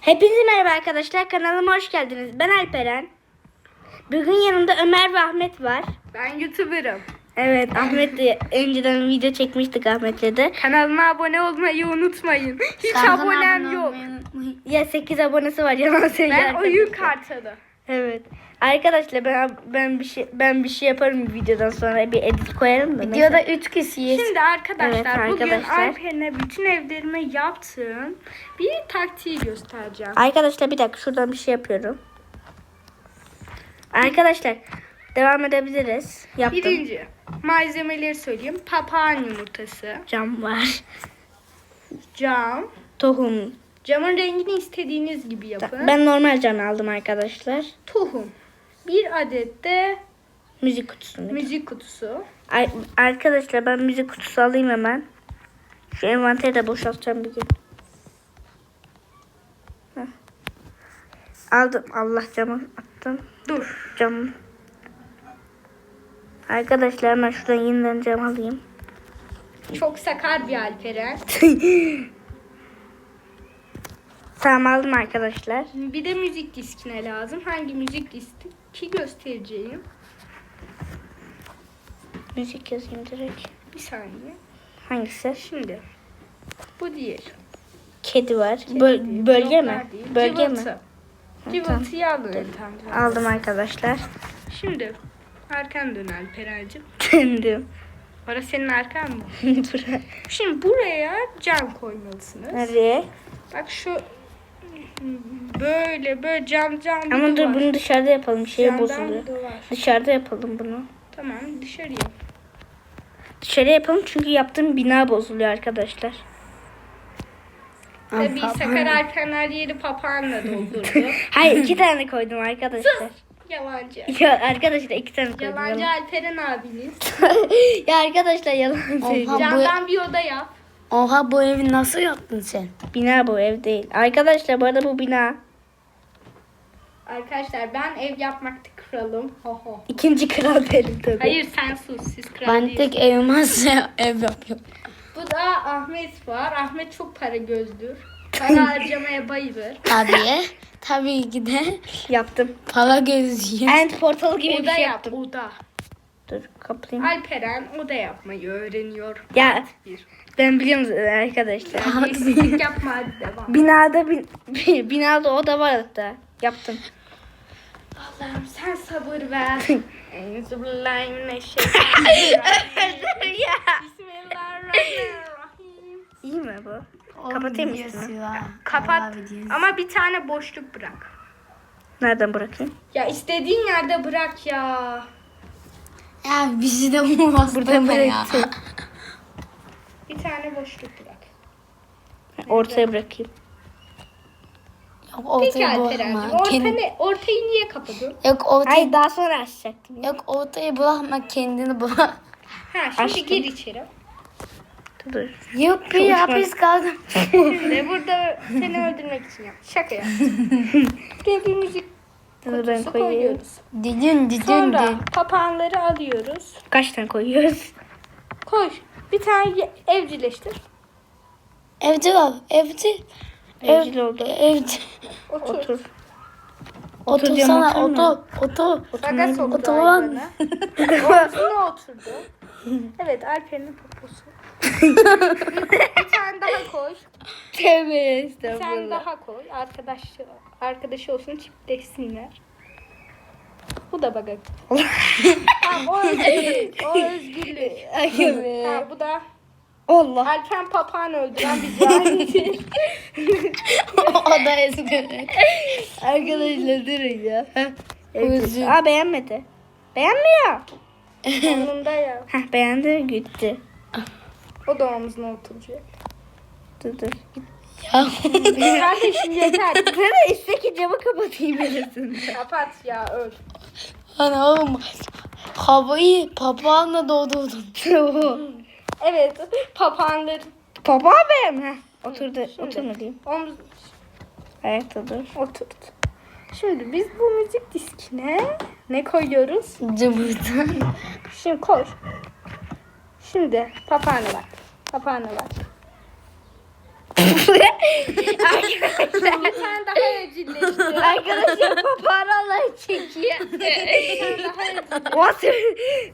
Hepinize merhaba arkadaşlar. Kanalıma hoş geldiniz. Ben Alperen. Bugün yanımda Ömer ve Ahmet var. Ben YouTuber'ım. Evet Ahmet de önceden video çekmiştik Ahmet'le de. Kanalıma abone olmayı unutmayın. Hiç abonem yok. Ya 8 abonesi var yalan söylüyor. Ben oyun kartalı. Evet. Arkadaşlar ben ben bir şey ben bir şey yaparım videodan sonra bir edit koyarım da. Videoda 3 kişiyiz. Şimdi arkadaşlar Evet, bugün arkadaşlar. Alperen'e bütün evlerime yaptığım bir taktiği göstereceğim. Arkadaşlar bir dakika şuradan bir şey yapıyorum. Arkadaşlar devam edebiliriz. Yaptım. Birinci malzemeleri söyleyeyim. Papağan yumurtası, Cam var. cam. Tohum. Camın rengini istediğiniz gibi yapın. Ben normal cam aldım arkadaşlar. Tohum. Bir adet de Müzik kutusu. müzik kutusu. Ay, arkadaşlar ben müzik kutusu alayım hemen. Şu envanteri de boşaltacağım bir gün. Heh. Aldım. Allah camı attım. Dur. Cam. Arkadaşlar hemen şuradan yeniden cam alayım. Çok sakar bir Alperen. Tamam aldım arkadaşlar. Bir de müzik diskine lazım. Hangi müzik diski göstereceğim. Müzik yazayım direkt. Bir saniye. Hangisi? Şimdi bu diğer. Kedi var. Kedi Böl- değil, bölge mi? değil, Bölge mi? cıvıltı. Ha, Cıvıltıyı alın. tamam. Aldım arkadaşlar. Şimdi arkan dön Alperen'cim. Döndüm. Orası senin arkan mı? Şimdi buraya cam koymalısınız. Nereye? Bak şu böyle böyle cam cam bir Ama dur duvar. bunu dışarıda yapalım. Şey Camdan bozuluyor. duvar. Dışarıda yapalım bunu. Tamam dışarıya. Dışarı yapalım çünkü yaptığım bina bozuluyor arkadaşlar. Tabii Sakar Alperen her yeri papağanla doldurdu. Hayır iki tane koydum arkadaşlar. Yalancı. ya arkadaşlar iki tane koydum. Yalancı Yalan. Alperen abiniz. ya arkadaşlar yalan söylüyorum. Oha. bu- Camdan bir oda yap. Oha bu evi nasıl yaptın sen? Bina bu ev değil. Arkadaşlar bu arada bu bina. Arkadaşlar ben ev yapmakta kralım. Ho ho. İkinci kral benim tabii. Hayır sen sus siz kral Ben değilsiniz. tek evim varsa ev yapıyorum. Bu da Ahmet var. Ahmet çok para gözdür. Para harcamaya bayılır. Tabii. Tabii ki de Yaptım. para gözüyüm. End portal gibi bir Oda şey yap yaptım. oda. Dur kapatayım. Alperen oda yapmayı öğreniyor. Ya Bir. ben biliyorum zaten arkadaşlar. Terbiyesizlik yapma hadi devam. Binada bin, binada oda var hatta. Yaptım. Allah'ım sen sabır ver. Ya. Bismillahirrahmanirrahim. İyi mi bu? Kapatayım üstünü. Kapat ama bir tane boşluk bırak. Nereden bırakayım? Ya istediğin yerde bırak ya. Ya bizi de bu hastama ya. bıraktım. Bir tane boşluk bırak. Ortaya bırakayım. Yok Peki ortayı Alperen'cim bırakma. orta Kendin... ne- ortayı niye kapadın? Yok ortayı... Hayır daha sonra açacaktım. ya. Yok ortayı bırakma kendini bırak. Ha şimdi Açtım. gir içeri. Dur. Yok bir hapis kaldım. Şimdi burada seni öldürmek için yap. Şaka. Buraya bir müzik Dur ben kutusu koyuyorum. koyuyoruz. Didin didin Sonra didin. papağanları alıyoruz. Kaç tane koyuyoruz? Koy. Bir tane ye- evcilleştir. Evcil ol. Evcil. Evcil oldu. Evcil. Otur. Otur. Otursana Oturacağım, otur. Otur. Gaga soktu Otur lan. hayvanı. Omzuna oturdu. Evet Alper'in poposu. bir tane daha koy. Tövbe Bir tane estağfurullah. daha koy. Arkadaş, arkadaşı olsun çiftleşsinler. Bu da baga. tamam o özgürlük. O özgürlük. Ha, bu da Allah. Alpen papağan öldüren bir cahildir. o da ezgürlük. Arkadaşlar durun ya. Özür. Aa beğenmedi. Beğenmiyor. Sonunda ya. Heh beğendi gitti. O da omzuna oturacak. Dur dur. Ya. Kardeşim yeter. Ben de üstteki camı kapatayım arasında. Kapat ya öl. Ana oğlum. Havayı papağanla doldurdun. Evet papağanları Baba benim. Heh. Oturdu. Oturma diyeyim. omz Ayakta dur. oturdu. Şimdi biz bu müzik diskine ne koyuyoruz? Cıbırdan. Şimdi koy. Şimdi papağana bak. Papağana bak. Bir tane daha Arkadaşlar paparalar çekiyor. What?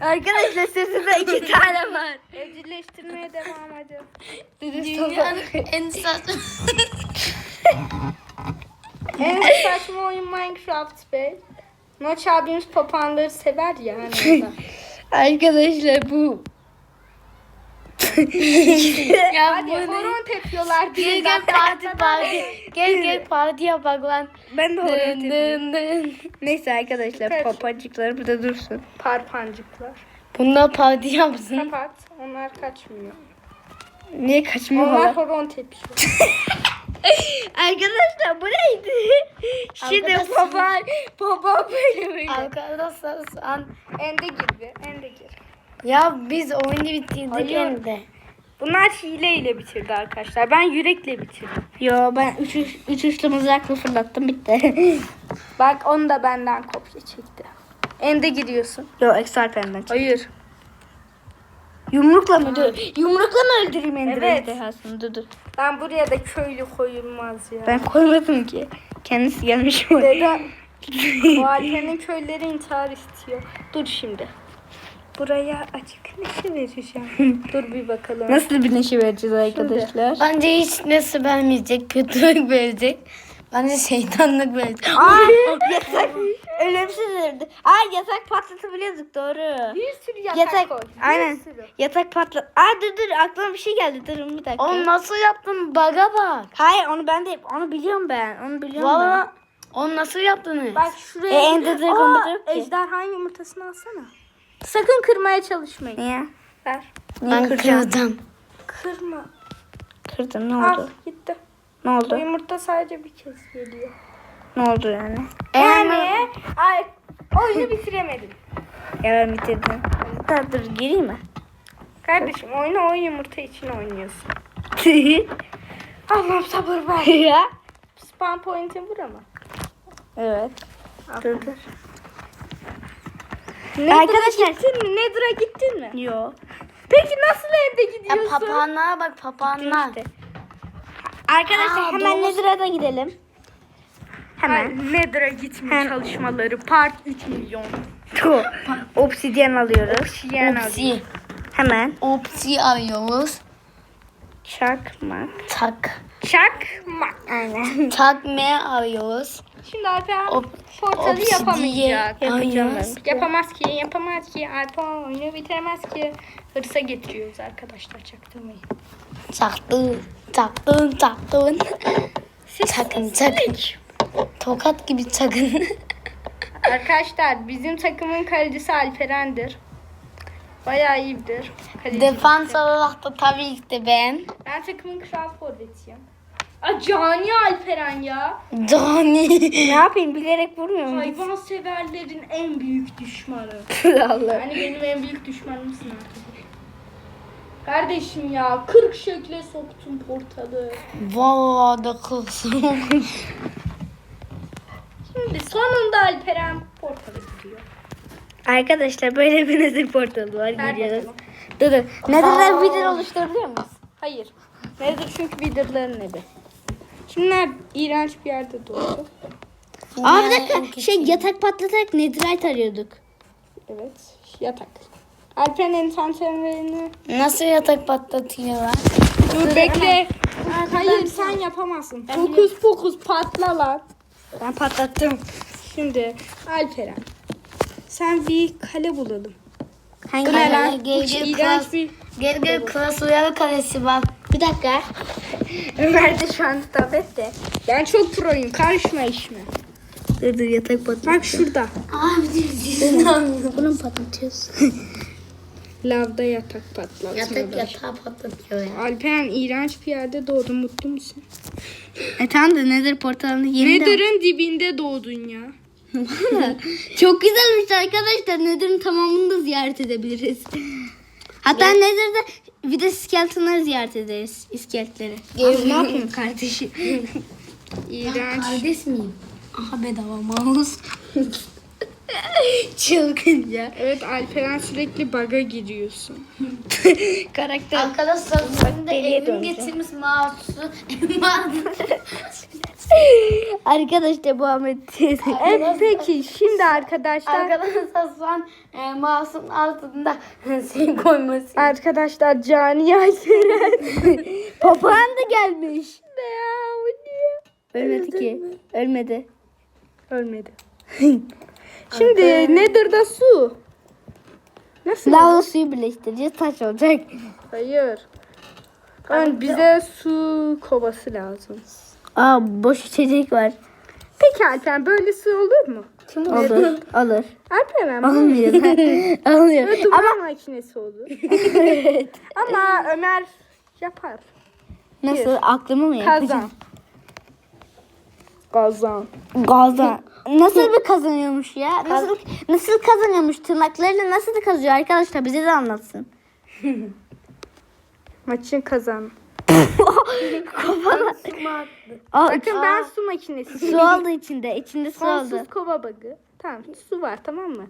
Arkadaşlar sesinde iki tane var. Evcilleştirmeye devam hadi. Dünyanın en saçma. En saçma oyun Minecraft be. Noç abimiz papağanları sever ya. Arkadaşlar bu ya Hadi bu ne? horon tepiyorlar diye. Gel gel parti parti. Gel gel parti yapak lan. ben de Dın dın dın. Neyse arkadaşlar Evet. papacıklar burada dursun. Parpancıklar. Bunlar parti yapsın. Kapat. Onlar kaçmıyor. Niye kaçmıyor Onlar horon tepiyor. Arkadaşlar bu neydi? Şimdi Arkadaşlar- papa böyle böyle. Arkadaşlar an Ende girdi. Ende gir. Ya biz oyunu de. Bunlar hileyle bitirdi arkadaşlar. Ben yürekle bitirdim. Yo ben üç, üç, üç uçlu mızrakla fırlattım bitti. Bak onu da benden kopya çekti. Ende giriyorsun. Yo Exalpen'den. Hayır. Yumrukla mı dur? Yumrukla mı öldüreyim Ender'i Evet. dehasını? Dur dur. Ben buraya da köylü koyulmaz ya. Ben koymadım ki. Kendisi gelmiş oraya. Dede bu Alper'in köyleri intihar istiyor. Dur şimdi. Buraya açık neşe vereceğim. Dur bir bakalım. Nasıl bir neşe vereceğiz arkadaşlar? Bence hiç nesi vermeyecek, kötülük verecek. Bence şeytanlık verecek. Aa yatak. Ölümsüzdür. Aa yatak patlatabiliyorduk doğru. Bir sürü yatak, Yatak. koy. Bir Aynen. sürü. Yatak patlat. Aa dur dur aklıma bir şey geldi. Durun bir dakika. Oğlum nasıl yaptın? Baga bak. Hayır onu ben de onu biliyorum ben. Onu biliyorum Valla onu nasıl yaptınız? Bak şuraya. E, Ender Dragon'da yok ki. Ejderhanın yumurtasını alsana. Sakın kırmaya çalışmayın. Niye? Ver. Niye ben kıracağım? kırdım. Kırma. Kırdın ne Al oldu? gitti. Ne Bu oldu? yumurta sadece bir kez geliyor. Ne oldu yani? Yani ay, oyunu bitiremedim. Ya ben bitirdim. Daha dur gireyim mi? Kardeşim oyunu o yumurta için oynuyorsun. Allah'ım sabır ver. ya. Spam point'i vur ama. Evet. Dur dur. Nedir'a Arkadaşlar- gittin mi? Nedir'a gittin mi? Yo. Peki nasıl evde Ya gidiyorsun? papağanlara bak papağanlar. işte. Arkadaşlar Aa, hemen doğru. Nether'a da gidelim. Hemen. Nedir'a gitme Hem- çalışmaları part 3 milyon. Obsidyen alıyoruz. Obsidiyen alıyor. Opsi. Hemen. Opsi arıyoruz. Çakmak. Tak. Çakmak. Aynen. Takme arıyoruz. Şimdi Alper portalı obsidiye yapamayacak. Yapacağım. Yapamaz ki, yapamaz ki. Alper oyunu bitiremez ki. Hırsa getiriyoruz arkadaşlar çaktırmayın. Çaktın. Çaktın. Çaktın. Çakın çakın. Tokat gibi çakın. Arkadaşlar bizim takımın kalecisi Alperen'dir. Bayağı iyidir. Kaleci. Defans olarak da tabii ki de ben. Ben takımın kral forvetiyim. Aa, Cani Alperen ya. Dani. ne yapayım bilerek vurmuyorum. Hayvan severlerin en büyük düşmanı. Allah. Yani benim en büyük düşmanımsın arkadaş. Kardeşim ya 40 şekle soktum portalı. Vallahi da kızım. Şimdi sonunda Alperen portalı gidiyor. Arkadaşlar böyle bir Nether portalı var. Ver bakalım. Dur dur. Nether'da video oluşturabiliyor muyuz? Hayır. Nedir çünkü Wither'ların evi. Şimdi ne? iğrenç bir yerde doğdu. Aa bir dakika. Şey yatak patlatarak Netherite arıyorduk. Evet. Yatak. Alperen entanterlerini... Nasıl yatak patlatıyorlar? Dur bekle. Hayır sen yapamazsın. Fokus fokus patla lan. Ben patlattım. Şimdi Alperen. Sen bir kale bulalım. Hangi Bu ne Kale, lan? gel, Bu gel, iğrenç klas. bir... Gel gel klas uyarı kalesi var. Bir dakika. Ömer de şu an stop etti. Ben çok proyum. Karışma işime. Dur dur yatak patlat. Bak şurada. Abi dizisi Bunu mu patlatıyoruz? Lavda yatak patlatma. Yatak yatağı patlatıyor ya. Alperen iğrenç bir yerde doğdun. Mutlu musun? e tamam da Nether portalını yeniden... Nether'ın dibinde doğdun ya. Çok güzelmiş arkadaşlar. Nether'ın tamamını da ziyaret edebiliriz. Hatta Nether'da bir de skeletonları ziyaret ederiz. iskeletleri. Abi ne yapıyorsun kardeşim? İğrenç. Kardeş miyim? Aha bedava mouse. Çılgınca. Evet Alperen sürekli baga giriyorsun. Karakter. Arkadaşlar şimdi deliye evim döneceğim. getirmiş mouse'u. Arkadaşlar bu Ahmet teyze. Evet peki şimdi arkadaşlar Arkadaşlar şu an e, mouse'un altında şey koyması. arkadaşlar Cani Ayseren. Papağan da gelmiş. Ne ya bu niye? Ölmedi ki. Ölmedi. Ölmedi. Şimdi nedir da su? Nasıl? Lavla suyu birleştireceğiz taş olacak. Hayır. Ön bize su kovası lazım. Aa boş içecek var. Peki Alper böyle su olur mu? Olur. Olur. Alper mi? Almıyor. Almıyor. Böyle duvar makinesi olur. Ama Ömer yapar. Nasıl? Aklımı mı yapacağım? Kazan. Kazan. Gazan. Nasıl bir kazanıyormuş ya? Nasıl nasıl kazanıyormuş? Tırnaklarıyla nasıl kazıyor arkadaşlar? Bize de anlatsın. Maçın kazan. Aa, Bakın ben su makinesi. su oldu içinde. İçinde su oldu. Sonsuz kova bagı. Tamam su var tamam mı?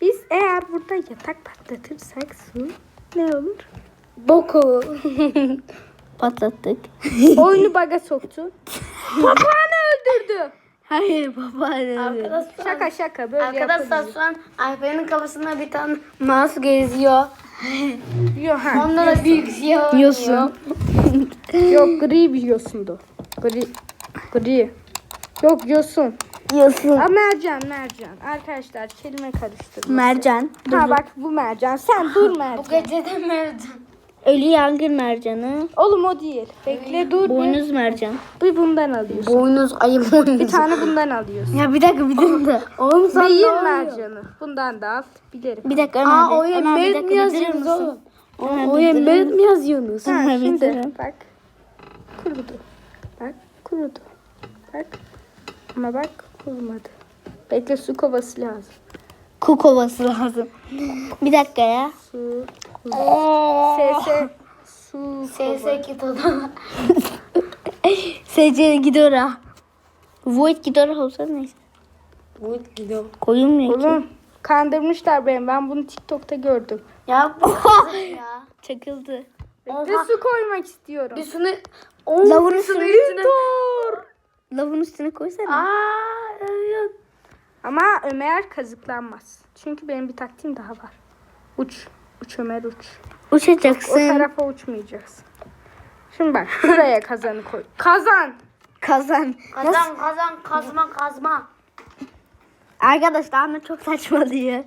Biz eğer burada yatak patlatırsak su ne olur? Boku. Patlattık. Oyunu baga soktu. Papağanı öldürdü. Hayır baba. Arkadaşlar, Şaka şaka böyle arkadaşlar şu an Alper'in kafasında bir tane mouse geziyor. Yok, ha. Onda da büyük şey. Yosun. Yok gri bir yosundu. Gri. Gri. Yok yosun. Yosun. Aa, mercan mercan. Arkadaşlar kelime karıştırdım. Mercan. Ha bak bu mercan. Sen dur Bu mercan. gecede mercan. Ölü yangın mercanı. Oğlum o değil. Bekle dur. bir. Boynuz mercan. Bir bundan alıyorsun. Boynuz ayı boynuz. Bir tane bundan alıyorsun. Ya bir dakika bir dakika. Oğlum sen ne Beyin oluyor? mercanı. Bundan da al. Bilirim. Bir dakika Ömer. Aa oraya dakika mi yazıyorsunuz oğlum? Oraya misin? mi yazıyorsunuz? Ha, şimdi bak. Kurudu. Bak kurudu. Bak. Ama bak kurumadı. Bekle su kovası lazım. Ku kovası lazım. Bir dakika ya. Su. SS. Su. SS kitoda. SC Gidora. Void Gidora olsa neyse. Bu gidiyor. Koyulmuyor ki. Oğlum kandırmışlar beni. Ben bunu TikTok'ta gördüm. Ya bu ya. Çakıldı. Bekle su koymak istiyorum. Bir şunu... Oo, Lavun bir üstüne- üstüne. Lavın üstüne koysana. Aa, evet. Ama Ömer kazıklanmaz. Çünkü benim bir taktiğim daha var. Uç. Uç Ömer uç. O Uçacaksın. tarafa uçmayacaksın. Şimdi bak buraya kazanı koy. Kazan. Kazan. Nasıl? Kazan kazan kazma kazma. Arkadaşlar Ahmet çok saçmalıyor.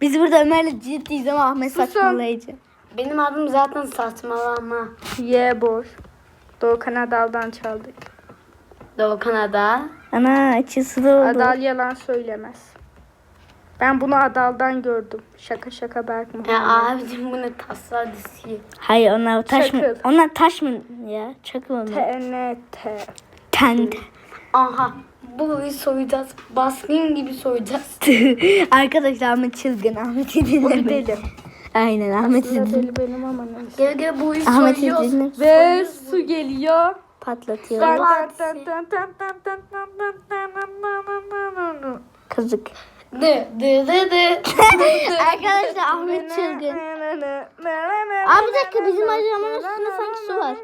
Biz burada Ömer'le ciddiyiz ama Ahmet Susun. saçmalayıcı. Benim adım zaten saçmalama. Ye boş. Doğu Kanadal'dan çaldık. Doğu Kanada. Ana açısı da oldu. Adal yalan söylemez. Ben bunu Adal'dan gördüm. Şaka şaka Berk Muhammed. Ya abicim bunu taşlar dizisi. Hayır ona taş mı? Ona taş mı ya? Çakıl mı? TNT. Tent. Aha burayı soyacağız. Basmayın gibi soyacağız. Arkadaşlar Ahmet çılgın. Ahmet'i dinlemeyin. Aynen Ahmet'i dinlemeyin. benim ama neyse. Gel gel burayı Ahmet'i soyuyoruz. dinle. Ve su geliyor. Patlatıyorum. Kazık. Dı dı dı dı. Arkadaşlar Ahmet çılgın. Abi bir dakika bizim arabanın üstünde sanki su var.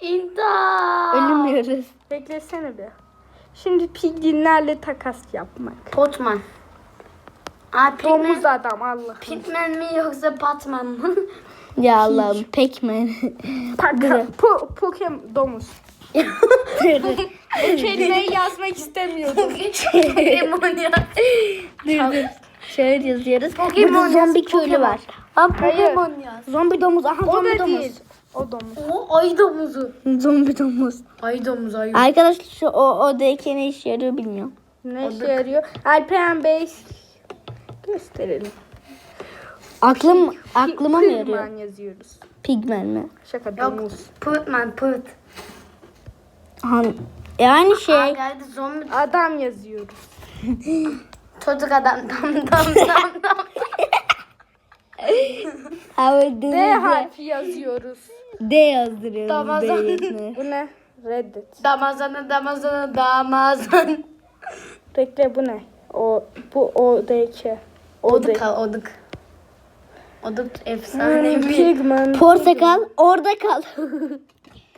İntihar. Ölmüyoruz. Beklesene bir. Şimdi piglinlerle takas yapmak. Potman. Aa Domuz adam Allah. Pitman mi yoksa Batman mı? Ya Allah'ım pekmen. Paka, po, Pokemon domuz. Bu kelimeyi yazmak istemiyordum. Pokemon ya. dur dur. Şöyle yazıyoruz. Pokemon Burada zombi yaz, köylü var. Aa. Pokemon yaz. Zombi domuz. Aha O zombi domuz. değil. O domuz. O ay domuzu. Zombi domuz. Ay domuz ay. Arkadaşlar şu o odayken ne işe yarıyor bilmiyorum. Ne işe yarıyor? Alperen Bey gösterelim. Aklım aklıma mı yarıyor? Pigman yazıyoruz. Pigmen mi? Şaka Yok. domuz. Putman put. Ha, yani Aa şey. geldi zombi. Adam yazıyoruz. Çocuk adam dam dam dam dam. Hava D D, harfi yazıyoruz. D yazdırıyoruz. Damazan. Bu ne? Reddet. Damazana damazana damazan. Bekle bu ne? O bu o D K. O Oduk al oduk. Oduk efsane bir. Portakal orada kal.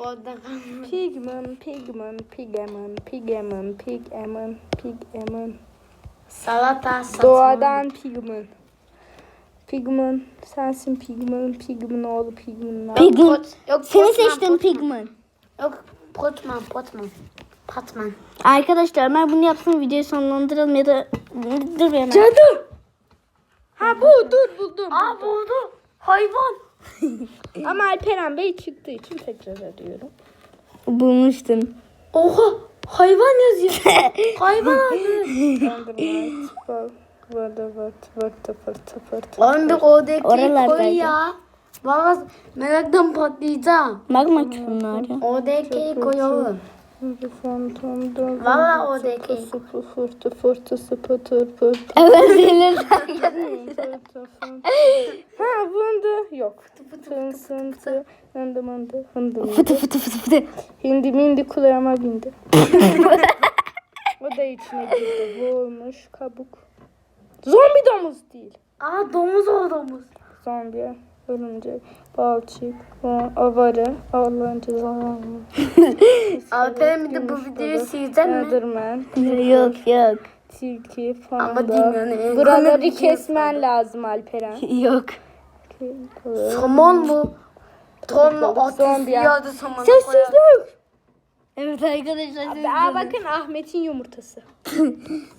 Kalmış. Pigman, pigman, pigman, pigman, pigman, pigman. Salata satın. Doğadan pigman. Pigman, sensin pigman, pigman oğlu pigman. Pigman. Pot- Yok, Seni Potman, seçtim. Pigman. Yok Potman, Potman. Patman. Arkadaşlar Ömer bunu yapsın videoyu sonlandıralım ya da dur bir hemen. Cadı. Ha bu dur buldum. Aa buldu. Hayvan. Ama Alperen Bey çıktığı için tekrar arıyorum. Bulmuştun. Oha. Hayvan yazıyor. Hayvan adı. Wonderlight, well, vırdı vırt vırtı fırtı fırtı. Oğlum bir Oralardaydı. koy ya. Valla meraktan patlayacağım. Magma küpünler ya. Oradaki koy oğlum. Valla oradaki. Sıfı fırtı. Evet. Fırtı fırtı. Ha bunda yok. Tın sıntı. Hındı mındı. Hındı mındı. Fıtı fıtı fıtı fıtı. Hindi mindi kulağıma bindi. o da içine girdi. Vurmuş kabuk. Zombi domuz değil. Aa domuz o domuz. Zombi, örümcek, balçık, va- avarı, Allah'ın cezalarını. Alperen bir de bu videoyu sileceğim mi? Enderman, Yok yok. tilki, Ama panda. dünyanın en Buraları kesmen lazım Alperen. Yok. Somon bu. Tonla Balık, at zombi ya. ziyade somonu Sessizlik. Evet arkadaşlar. siz Aa bakın Ahmet'in yumurtası.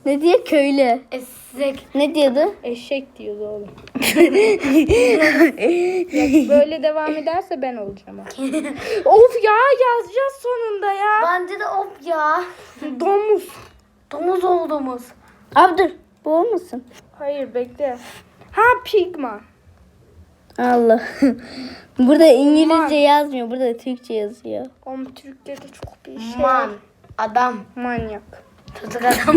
Ne diye köylü? Esek. Ne diyordu? Eşek diyordu oğlum. Ya böyle devam ederse ben olacağım. of ya yazacağız sonunda ya. Bence de op ya. Domuz. Domuz olduğumuz. Abi dur. Bu olmasın? Hayır bekle. Ha pigma. Allah. Burada İngilizce yazmıyor. Burada Türkçe yazıyor. Oğlum Türkçe'de çok bir şey. Man. Adam. Manyak. Çocuk adam.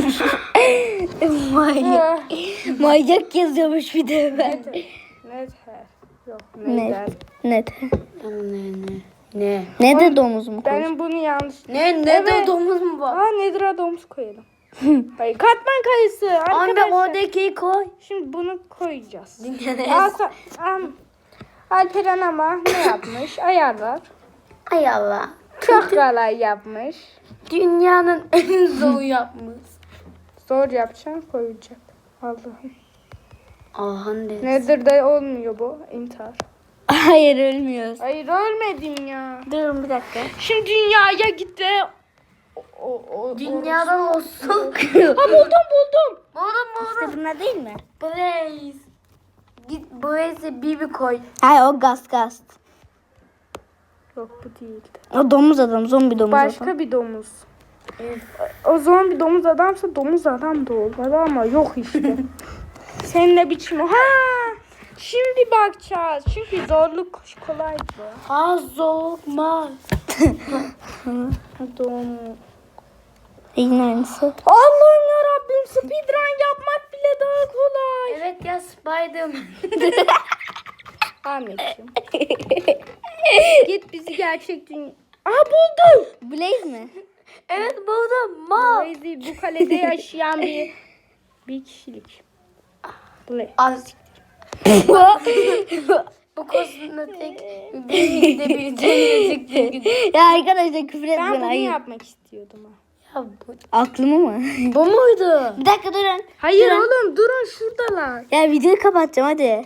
Manyak. Manyak yazıyormuş bir de ben. Ne ter? Yok Ne? ne der? Ne ne ne. Ne? Ne de domuz mu? koy? Benim bunu yanlış. Ne ne Evet. de domuz mu var? Aa nedir domuz koyalım. Hayır katman kayısı Anne arkadaşlar. oradaki koy. Şimdi bunu koyacağız. Dinle. Asa, am, Alperen ama ne yapmış? Ayarlar. Ay Allah. Çakralar yapmış. Dünyanın en zor yapmış. Zor yapacağım koyacak. Allah'ım. Allah'ın dedi. Nedir de olmuyor bu intihar. Hayır ölmüyoruz. Hayır ölmedim ya. Durun bir dakika. Şimdi dünyaya gitti. O, o, Dünyadan olsun. Ha buldum buldum. Buldum İşte buldum. bunlar değil mi? Blaze. Git Blaze'e bir koy. Hayır o gast gast. Yok bu değildi. O domuz adam. Zombi domuz adam. Başka bir domuz. O zombi domuz adamsa domuz adam da olmalı ama yok işte. Senin ne biçim o? Ha! Şimdi bakacağız. Çünkü zorluk kolaydı. Azokma. Domuz. Yine aynısı. Allah'ım ya Rabbim speedrun yapmak daha kolay. Evet ya Spiderman. Ahmetciğim. Git bizi gerçek dünya... Aa buldum. Blaze mi? evet buldum. Mal. Lazy bu kalede yaşayan bir bir kişilik. Ble. Az. Bu tek bir gidebileceğini çıktı. ya arkadaşlar küfür Ben etmeyin. bunu Hayır. yapmak istiyordum ha. Ya bu, Aklımı mı? bu muydu? bir dakika durun. Hayır Durun. oğlum durun şuradalar. Ya videoyu kapatacağım hadi.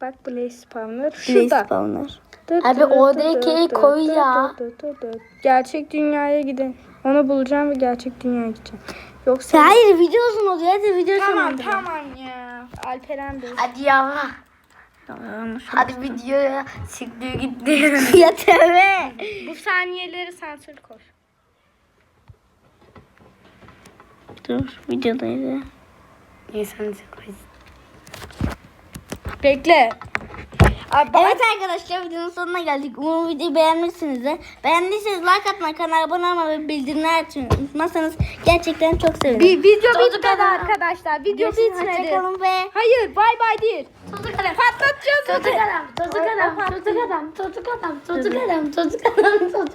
Bak Blaze spawner Blaze şurada. spawner. Abi oradaki koy ya. Gerçek dünyaya gidin. Onu bulacağım ve gerçek dünyaya gideceğim. Yoksa... Hayır video uzun oluyor. Hadi video Tamam tamam ya. Alperen Bey. Hadi ya. Hadi videoya çıktı gitti. ya tövbe. Bu saniyeleri sansür koy. Dur videodaydı. Koy. Bekle. Abi, Evet arkadaşlar videonun sonuna geldik. Umarım videoyu beğenmişsinizdir. Beğendiyseniz like atmayı, kanala abone olmayı ve bildirimleri açmayı unutmazsanız gerçekten çok sevinirim. Bir video Çocuk bitmedi adam. arkadaşlar. Video Görüşürüz, bitmedi. Hoşçakalın ve Hayır bay bay değil. Çocuk adam. Patlatacağız. Çocuk adam, çocuk adam, çocuk adam, çocuk adam, çocuk adam, çocuk adam, çocuk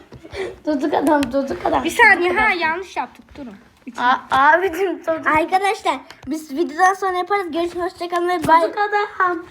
Çocuk adam, çocuk adam. Bir saniye ha yanlış yaptık durun. A abicim çocuk, arkadaşlar biz videodan sonra yaparız. Görüşürüz. Hoşçakalın ve bay. çocuk adam.